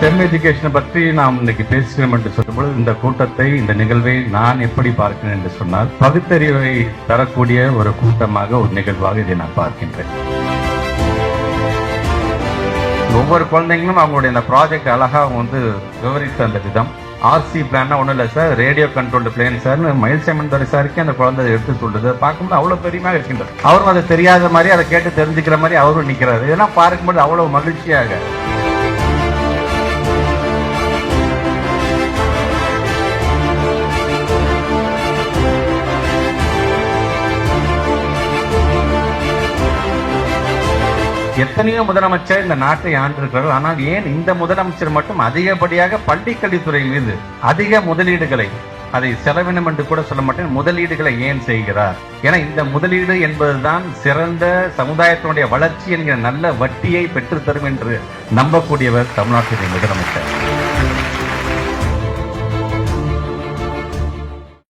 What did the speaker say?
Stem எஜுகேஷனை பற்றி நாம் இன்னைக்கு பேசுகிறோம் என்று சொல்லும்போது இந்த கூட்டத்தை இந்த நிகழ்வை நான் எப்படி பார்க்கிறேன் என்று சொன்னால் பகுத்தறிவை தரக்கூடிய ஒரு கூட்டமாக ஒரு நிகழ்வாக இதை நான் பார்க்கின்றேன். ஒவ்வொரு குழந்தைங்களும் அவங்களுடைய இந்த ப்ராஜெக்ட் அழகாக அவங்க வந்து விவரித்த அந்த விதம். ஆர்சி பிளான்னா ஒன்றும் இல்லை சார். ரேடியோ கண்ட்ரோல்டு பிளேன் சார்னு மயில் சேமன் துறை சாருக்கு அந்த குழந்தை எடுத்து சொல்லுது பார்க்கும்போது அவ்வளோ பெரியமாக இருக்கின்றது. அவரும் அதை தெரியாத மாதிரி அதை கேட்டு தெரிஞ்சுக்கிற மாதிரி அவரும் நிற்கிறாரு இதெல்லாம் பார்க்கும்போது அவ்வளோ மகிழ்ச்சியாக. எத்தனையோ முதலமைச்சர் இந்த நாட்டை ஆண்டிருக்கிறார்கள் ஆனால் ஏன் இந்த முதலமைச்சர் மட்டும் அதிகப்படியாக பள்ளிக்கல்வித்துறை மீது அதிக முதலீடுகளை அதை செலவினம் என்று கூட சொல்ல மாட்டேன் முதலீடுகளை ஏன் செய்கிறார்? ஏன்னா இந்த முதலீடு என்பதுதான் சிறந்த சமுதாயத்தினுடைய வளர்ச்சி என்கிற நல்ல வட்டியை பெற்றுத்தரும் என்று நம்பக்கூடியவர் தமிழ்நாட்டினுடைய முதலமைச்சர்.